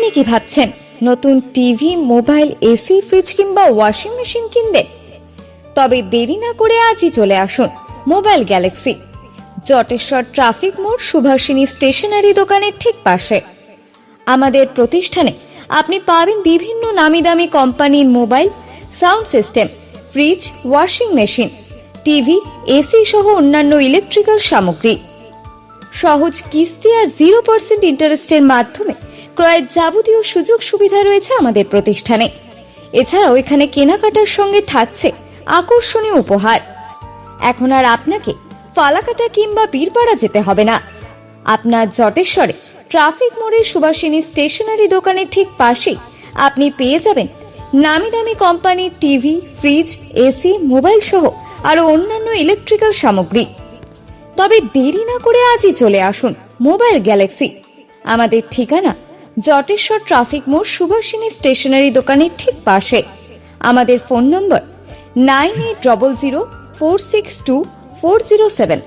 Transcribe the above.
আপনি কি ভাবছেন? নতুন টিভি, মোবাইল, এসি, ফ্রিজ কিংবা ওয়াশিং মেশিন কিনবেন? তবে দেরি না করে আজই চলে আসুন মোবাইল গ্যালাক্সি। জটেশ্বর ট্রাফিক মোড়, সুভাষিনী স্টেশনারি দোকানের ঠিক পাশে। আমাদের প্রতিষ্ঠানে আপনি পাবেন বিভিন্ন নামি দামি কোম্পানির mobile, sound system, fridge, washing machine, TV, AC সহ অন্যান্য ইলেকট্রিক্যাল সামগ্রী। সহজ কিস্তি আর জিরো পার্সেন্ট ইন্টারেস্টের মাধ্যমে ক্রয়ের যাবতীয় সুযোগ সুবিধা রয়েছে আমাদের প্রতিষ্ঠানে। এছাড়াও এখানে কেনাকাটার সঙ্গে থাকছে আকর্ষণীয় উপহার। এখন আর আপনাকে ফালাকাটা কিংবা বীরপাড়া যেতে হবে না। আপনার জটেশ্বরে ট্রাফিক মোড়ের সুভাষিনী স্টেশনারি দোকানের ঠিক পাশেই আপনি পেয়ে যাবেন নামি দামি কোম্পানির টিভি, ফ্রিজ, এসি, মোবাইল সহ আরও অন্যান্য ইলেকট্রিক্যাল সামগ্রী। তবে দেরি না করে আজই চলে আসুন মোবাইল গ্যালাক্সি। আমাদের ঠিকানা জটেশ্বর ট্রাফিক মোড় সুভাষিনী স্টেশনারি দোকানের ঠিক পাশে। আমাদের phone number nine eight double zero four six two four zero seven.